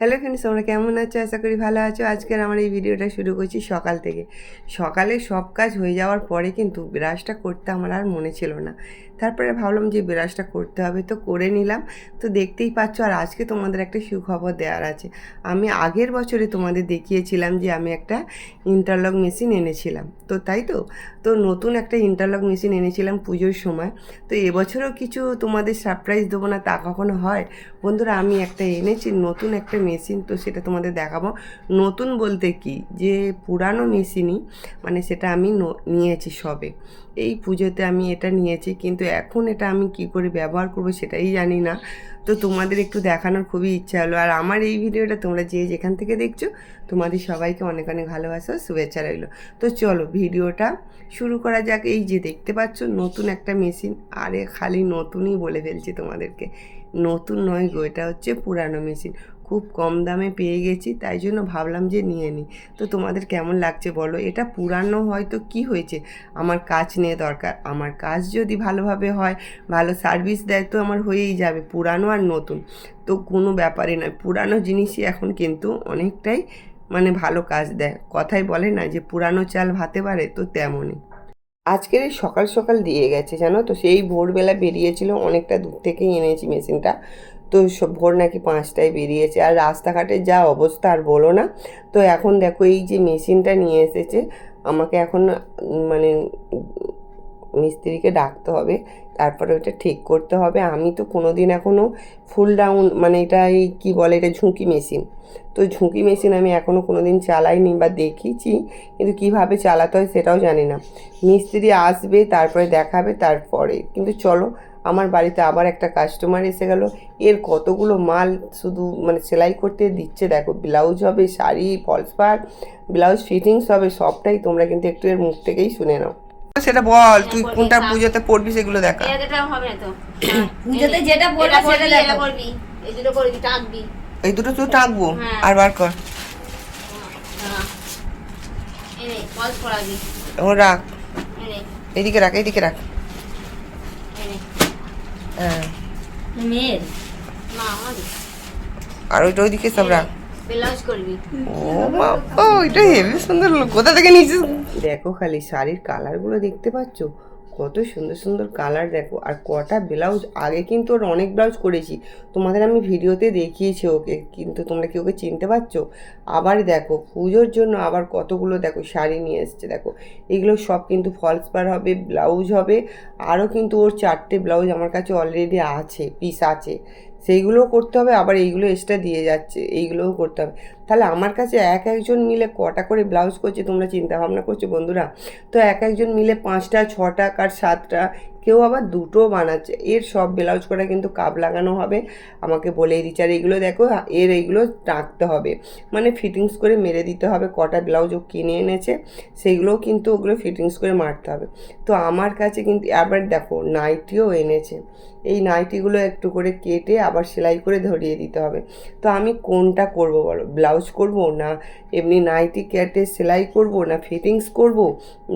Hello friends তোমরা কেমন আছো? আশা করি ভালো আছো। আজকের আমার এই ভিডিওটা শুরু করছি সকাল থেকে। সকালে সব কাজ হয়ে যাওয়ার পরে কিন্তু ব্রাশটা করতে আমার আর মনে ছিল না। তারপরে ভাবলাম যে ব্রাশটা করতে হবে, তো করে নিলাম। তো দেখতেই পাচ্ছ আর আজকে তোমাদের একটা সুখবর দেওয়ার আছে। আমি আগের বছরে তোমাদের দেখিয়েছিলাম যে আমি একটা ইন্টারলক মেশিন এনেছিলাম। তো তাই তো? তো নতুন একটা ইন্টারলক মেশিন এনেছিলাম পুজোর সময়। তো এবছরও কিছু তোমাদের সারপ্রাইজ দেবো না তা কখনো হয়? বন্ধুরা, আমি একটা এনেছি, নতুন একটা মেশিন তো সেটা তোমাদের দেখাবো। নতুন বলতে কি? যে পুরানো মেশিনই মানে সেটা আমি নিয়েছি সবে। এই পুজোতে আমি এটা নিয়েছি, কিন্তু এখন এটা আমি কি করে ব্যবহার করব সেটাই জানি না। তো তোমাদের একটু দেখানোর খুবই ইচ্ছা হলো। আর আমার এই ভিডিওটা তোমরা যে যেখান থেকে দেখছ, তোমাদের সবাইকে অনেক অনেক ভালোবাসা শুভেচ্ছা রইল। তো চলো ভিডিওটা শুরু করা যাক। এই যে দেখতে পাচ্ছ, নতুন একটা মেশিন। আরে খালি নতুনই বলে ফেলছি তোমাদেরকে। নতুন নয় গো, এটা হচ্ছে পুরানো মেশিন। খুব কম দামে পেয়ে গেছি, তাই জন্য ভাবলাম যে নিয়ে নিই। তো তোমাদের কেমন লাগছে বলো? এটা পুরানো হয়তো কি হয়েছে? আমার কাজ নিয়ে দরকার। আমার কাজ যদি ভালোভাবে হয়, ভালো সার্ভিস দেয় তো আমার হয়েই যাবে, পুরানো আর নতুন। তো কোনো ব্যাপারই নয়। পুরানো জিনিসই এখন কিন্তু অনেকটাই মানে ভালো কাজ দেয়। কথাই বলে না যে পুরানো চাল ভাতে পারে তো তেমনই। আজকের এই সকাল সকাল দিয়ে গেছে, জানো তো? সেই ভোরবেলা বেরিয়েছিল, অনেকটা দূর থেকেই এনেছি মেশিনটা। তো সব ভোর নাকি পাঁচটায় বেরিয়েছে। আর রাস্তাঘাটের যা অবস্থা আর বলো না। তো এখন দেখো এই যে মেশিনটা নিয়ে এসেছে, আমাকে এখন মানে মিস্ত্রিকে ডাকতে হবে। তারপরে ওটা ঠিক করতে হবে। আমি তো কোনো দিন এখনও ফুল ডাউন মানে এটা এই কী বলে, এটা ঝুঁকি মেশিন। তো ঝুঁকি মেশিন আমি এখনও কোনো দিন চালাইনি বা দেখিছি, কিন্তু কীভাবে চালাতে হয় সেটাও জানি না। মিস্ত্রি আসবে, তারপরে দেখাবে, তারপরে। কিন্তু চলো আমার বাড়িতে আবার একটা কাস্টমার এসে গেল। এর কতগুলো মাল শুধু মানে সেলাই করতে দিচ্ছে দেখো। ব্লাউজ হবে শাড়ি ফলস পার ব্লাউজ ফিটিংস হবে সবটাই তোমরা কিন্তু একটু এর মুখ থেকেই শুনে নাও। সেটা বল তুই কোনটা পুজোতে পড়বি সেগুলো দেখা। হবে না তো। পুজোতে যেটা পড়বে সেটা করবি, এই দুটো করবি টাকবি এই দুটো তুই টাকবো হ্যাঁ। আর বার কর। হ্যাঁ। ও রাখ। এনে এইদিকে রাখ এইদিকে রাখ। হ্যাঁ মেয়ের। না আমাদের। আর ওইটা ওইদিকে সব রাখ। ব্লাউজ করবি। ও বাবা ওইটা হেভি সুন্দর কোথা থেকে নিয়েছিস? দেখো খালি শাড়ির কালারগুলো দেখতে পাচ্ছ? কত সুন্দর সুন্দর কালার দেখো। আর কটা ব্লাউজ আগে কিন্তু ওর অনেক ব্লাউজ করেছি। তোমাদের আমি ভিডিওতে দেখিয়েছি ওকে, কিন্তু তোমরা কি ওকে চিনতে পারছ? আবার দেখো, পুজোর জন্য আবার কতগুলো দেখো শাড়ি নিয়ে এসছে, দেখো। এগুলো সব কিন্তু ফলস পার হবে ব্লাউজ হবে। আরও কিন্তু ওর চারটে ব্লাউজ আমার কাছে অলরেডি আছে পিস আছে। সেইগুলোও করতে হবে, আবার এইগুলো এক্সট্রা দিয়ে যাচ্ছে, এইগুলোও করতে হবে। তাহলে আমার কাছে এক একজন মিলে কটা করে ব্লাউজ করছে তোমরা চিন্তা ভাবনা করছ বন্ধুরা। তো এক একজন মিলে পাঁচটা, ছটা, কার সাতটা কেউ আবার দুটো বানাচ্ছে। এর সব ব্লাউজ করা কিন্তু কাপ লাগানো হবে। আমাকে বলেই দিচ্ছে, আর এইগুলো দেখো এর এইগুলো টাকতে হবে। মানে ফিটিংস করে মেরে দিতে হবে, কটা ব্লাউজ ও কিনে এনেছে, সেইগুলোও কিন্তু ওগুলো ফিটিংস করে মারতে হবে। তো আমার কাছে কিন্তু, আবার দেখো, নাইটিও এনেছে। এই নাইটিগুলো একটু করে কেটে আবার সেলাই করে ধরিয়ে দিতে হবে। তো আমি কোনটা করব বলো? ব্লাউজ করব না এমনি নাইটি কেটে সেলাই করব না ফিটিংস করব,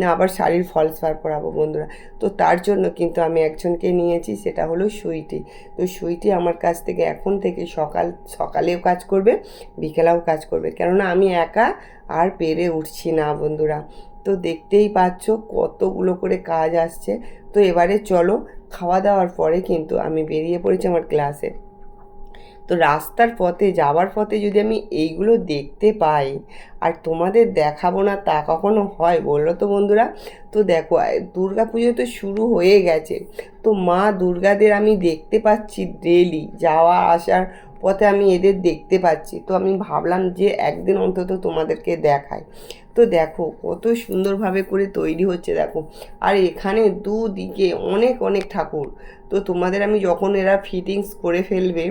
না আবার শাড়ির ফলস পার পরাবো বন্ধুরা? তো তার জন্য কিন্তু আমি একজনকে নিয়েছি, সেটা হলো সুইটি। তো সুইটি আমার কাছ থেকে এখন থেকে সকাল, সকালেও কাজ করবে, বিকেলেও কাজ করবে। কেননা আমি একা আর পেরে উঠছি না বন্ধুরা। তো দেখতেই পাচ্ছ কতগুলো করে কাজ আসছে। তো এবারে চলো, খাওয়া দাওয়ার পরে কিন্তু আমি বেরিয়ে পড়েছি আমার ক্লাসে। তো রাস্তার পথে, যাওয়ার পথে যদি আমি এইগুলো দেখতে পাই, আর তোমাদের দেখাবো না তা কখনো হয় বলল তো বন্ধুরা? তো দেখো দুর্গা পুজো তো শুরু হয়ে গেছে। তো মা দুর্গাদের আমি দেখতে পাচ্ছি ডেলি যাওয়া আসার পথে আমি এদের দেখতে পাচ্ছি। তো আমি ভাবলাম যে একদিন অন্তত তোমাদেরকে দেখাই। তো দেখো, কত সুন্দরভাবে করে তৈরি হচ্ছে দেখো। আর এখানে দুদিকে অনেক অনেক ঠাকুর। তো তোমাদের আমি যখন এরা ফিটিংস করে ফেলবে,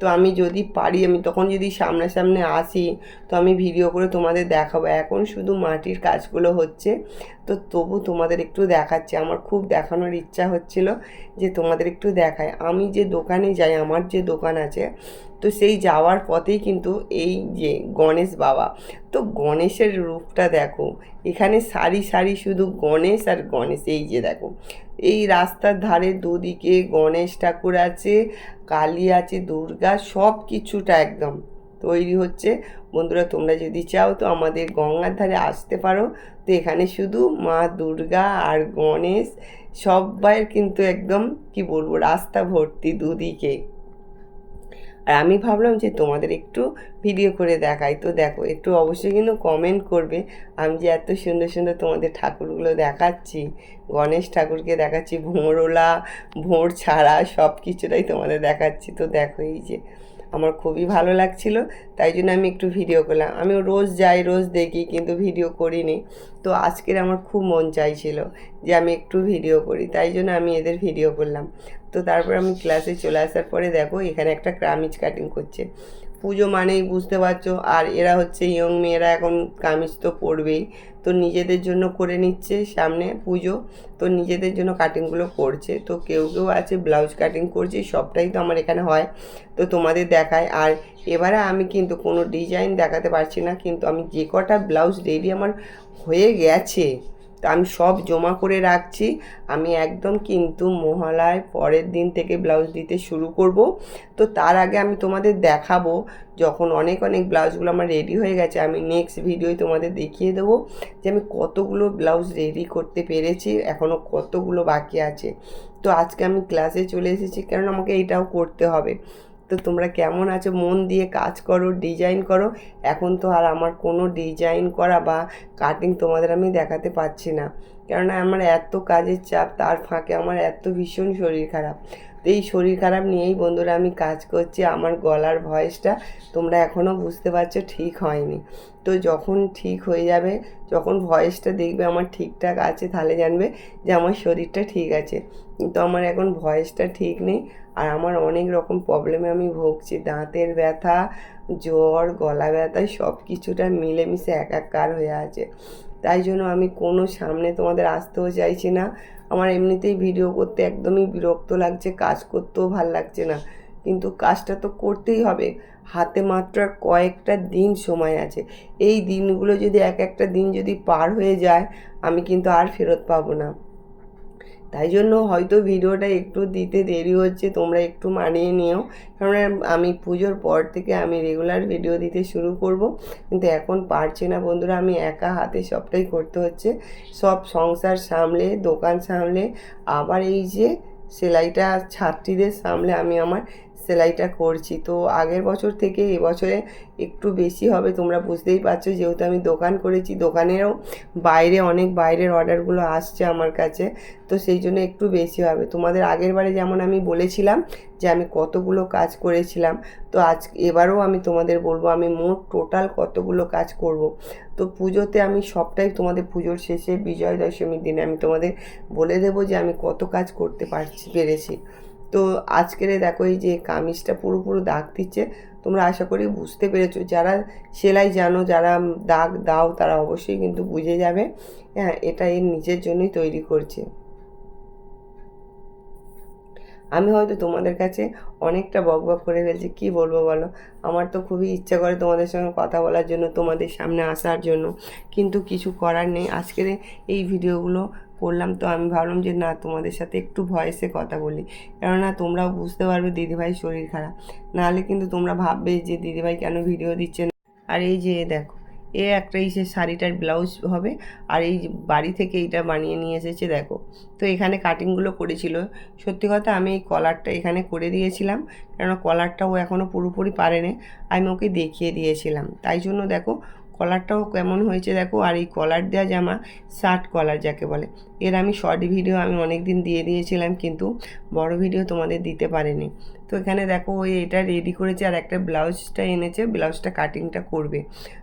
তো আমি যদি পারি, আমি তখন যদি সামনাসামনি আসি, তো আমি ভিডিও করে তোমাদের দেখাবো। এখন শুধু মাটির কাজগুলো হচ্ছে। তো তবু তোমাদের একটু দেখাচ্ছে। আমার খুব দেখানোর ইচ্ছা হচ্ছিল যে তোমাদের একটু দেখায় আমি যে দোকানে যাই, আমার যে দোকান আছে, তো সেই যাওয়ার পথেই কিন্তু এই যে গণেশ বাবা তো গণেশের রূপটা দেখো। এখানে সারি সারি শুধু গণেশ আর গণেশ, এই যে দেখো। এই রাস্তার ধারে দুদিকে গণেশ ঠাকুর আছে, কালী আছে, দুর্গা, সব কিছুটা একদম তৈরি হচ্ছে। বন্ধুরা, তোমরা যদি চাও তো আমাদের গঙ্গার ধারে আসতে পারো। তো এখানে শুধু মা দুর্গা আর গণেশ সবাইয়ের কিন্তু একদম, কি বলব, রাস্তা ভর্তি দুদিকে। আর আমি ভাবলাম যে তোমাদের একটু ভিডিও করে দেখাই। তো দেখো, একটু অবশ্যই কিন্তু কমেন্ট করবে। আমি যে এত সুন্দর সুন্দর তোমাদের ঠাকুরগুলো দেখাচ্ছি, গণেশ ঠাকুরকে দেখাচ্ছি ভোঁড়ওলা ভোঁড় ছাড়া সব কিছুটাই তোমাদের দেখাচ্ছি। তো দেখো এই যে, আমার খুবই ভালো লাগছিল, তাই জন্য আমি একটু ভিডিও করলাম। আমি রোজ যাই, রোজ দেখি, কিন্তু ভিডিও করিনি। তো আজকের আমার খুব মন চাইছিল যে আমি একটু ভিডিও করি, তাই জন্য আমি এদের ভিডিও করলাম। তো তারপর আমি ক্লাসে চলে আসার পরে দেখো, এখানে একটা কামিজ কাটিং করছে। পুজো মানেই বুঝতে পারছ, আর এরা হচ্ছে ইয়ং মেয়েরা, এখন কামিজ তো পরবেই। তো নিজেদের জন্য করে নিচ্ছে সামনে পুজো, তো নিজেদের জন্য কাটিংগুলো করছে। তো কেউ কেউ আছে ব্লাউজ কাটিং করছে, সবটাই তো আমার এখানে হয়। তো তোমাদের দেখায়, আর এবারে আমি কিন্তু কোনো ডিজাইন দেখাতে পারছি না, কিন্তু আমি যে কটা ব্লাউজ রেডি আমার হয়ে গেছে। তো আমি সব জমা করে রাখছি। আমি একদম কিন্তু মহালয় পরের দিন থেকে ব্লাউজ দিতে শুরু করব। তো তার আগে আমি তোমাদের দেখাবো, যখন অনেক অনেক ব্লাউজগুলো আমার রেডি হয়ে গেছে, আমি নেক্সট ভিডিওয় তোমাদের দেখিয়ে দেবো যে আমি কতগুলো ব্লাউজ রেডি করতে পেরেছি এখনও কতগুলো বাকি আছে। তো আজকে আমি ক্লাসে চলে এসেছি কারণ আমাকে এটাও করতে হবে। তো তোমরা কেমন আছো? মন দিয়ে কাজ করো ডিজাইন করো। এখন তো আর আমার কোনো ডিজাইন করা বা কাটিং তোমাদের আমি দেখাতে পাচ্ছি না। কেননা আমার এত কাজের চাপ, তার ফাঁকে আমার এত ভীষণ শরীর খারাপ। তো এই শরীর খারাপ নিয়েই বন্ধুরা আমি কাজ করছি, আমার গলার ভয়েসটা তোমরা এখনও বুঝতে পারছ ঠিক হয়নি। তো যখন ঠিক হয়ে যাবে, যখন ভয়েসটা দেখবে আমার ঠিকঠাক আছে, তাহলে জানবে যে আমার শরীরটা ঠিক আছে। কিন্তু আমার এখন ভয়েসটা ঠিক নেই আর আমার অনেক রকম প্রবলেমে আমি ভুগছি। দাঁতের ব্যথা, জ্বর, গলা ব্যথা, সব কিছুটা মিলেমিশে একাকার হয়ে আছে। তাই জন্য আমি কোনো সামনে তোমাদের আসতেও চাইছি না। আমার এমনিতেই ভিডিও করতে একদমই বিরক্ত লাগছে, কাজ করতেও ভালো লাগছে না। কিন্তু কাজটা তো করতেই হবে। হাতে মাত্র কয়েকটা দিন সময় আছে। এই দিনগুলো যদি এক একটা দিন যদি পার হয়ে যায়, আমি কিন্তু আর ফেরত পাবো না। তাই জন্য হয়তো ভিডিওটা একটু দিতে দেরি হচ্ছে, তোমরা একটু মানিয়ে নিও। কারণ আমি পুজোর পর থেকে আমি রেগুলার ভিডিও দিতে শুরু করব। কিন্তু এখন পারছি না বন্ধুরা, আমি একা হাতে সবটাই করতে হচ্ছে। সব সংসার সামলে, দোকান সামলে, আবার এই যে সেলাইটা ছাত্রীদের সামলে আমি আমার সেলাইটা করছি। তো আগের বছর থেকে এবছরে একটু বেশি হবে, তোমরা বুঝতেই পারছ। যেহেতু আমি দোকান করেছি, দোকানেরও বাইরে অনেক বাইরের অর্ডারগুলো আসছে আমার কাছে, তো সেই জন্য একটু বেশি হবে। তোমাদের আগের বারে যেমন আমি বলেছিলাম যে আমি কতগুলো কাজ করেছিলাম, তো আজ এবারেও আমি তোমাদের বলব আমি মোট টোটাল কতগুলো কাজ করব। তো পুজোতে আমি সবটাই তোমাদের পুজোর শেষে বিজয় দশমীর দিনে আমি তোমাদের বলে দেবো যে আমি কত কাজ করতে পারছি, পেরেছি। তো আজকের দেখো এই যে কামিজটা পুরো পুরো দাগ দিচ্ছে, তোমরা আশা করি বুঝতে পেরেছ। যারা সেলাই জানো, যারা দাগ দাও, তারা অবশ্যই কিন্তু বুঝে যাবে হ্যাঁ এটা এর নিজের জন্যই তৈরি করছে। আমি হয়তো তোমাদের কাছে অনেকটা বকবক করে ফেলছি, কী বলব বলো? আমার তো খুবই ইচ্ছা করে তোমাদের সঙ্গে কথা বলার জন্য, তোমাদের সামনে আসার জন্য, কিন্তু কিছু করার নেই। আজকের এই ভিডিওগুলো করলাম, তো আমি ভাবলাম যে না, তোমাদের সাথে একটু ভয়েসে কথা বলি। কেননা তোমরাও বুঝতে পারবে দিদিভাই শরীর খারাপ। নাহলে কিন্তু তোমরা ভাববে যে দিদিভাই কেন ভিডিও দিচ্ছে না। আর এই যে দেখো, এ একটা এই শাড়িটার ব্লাউজ হবে, আর এই বাড়ি থেকে এইটা বানিয়ে নিয়ে এসেছে, দেখো। তো এখানে কাটিংগুলো করেছিল। সত্যি কথা, আমি এই কলারটা এখানে করে দিয়েছিলাম, কেননা কলারটা ও এখনও পুরোপুরি পারেনি। আমি ওকে দেখিয়ে দিয়েছিলাম। তাই জন্য দেখো কলারটাও কেমন হয়েছে দেখো, আর এই কলার দেওয়া জামা শার্ট কলার যাকে বলে। এর আমি শর্ট ভিডিও আমি অনেক দিন দিয়ে দিয়েছিলাম কিন্তু বড় ভিডিও তোমাদের দিতে পারিনি। তো এখানে দেখো, ওই এটা রেডি করেছে আর একটা ব্লাউজটা এনেছে, ব্লাউজটা কাটিংটা করবে।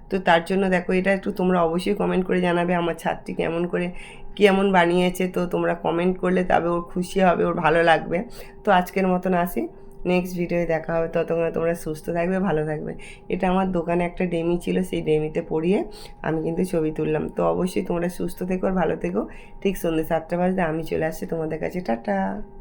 তো তার জন্য দেখো, এটা একটু তোমরা অবশ্যই কমেন্ট করে জানাবে, আমার ছাত্রী কেমন করে, কেমন বানিয়েছে। তো তোমরা কমেন্ট করলে তবে ওর খুশি হবে, ওর ভালো লাগবে। তো আজকের মতন আসি। নেক্সট ভিডিওয়ে দেখা হবে। ততক্ষণ তোমরা সুস্থ থাকবে, ভালো থাকবে। এটা আমার দোকানে একটা ডেমি ছিল, সেই ডেমিতে পড়িয়ে আমি কিন্তু ছবি তুললাম। তো অবশ্যই তোমরা সুস্থ থেকো আর ভালো থেকো। ঠিক সন্ধ্যে সাতটা বাজতে আমি চলে আসছি তোমাদের কাছে। টাটা!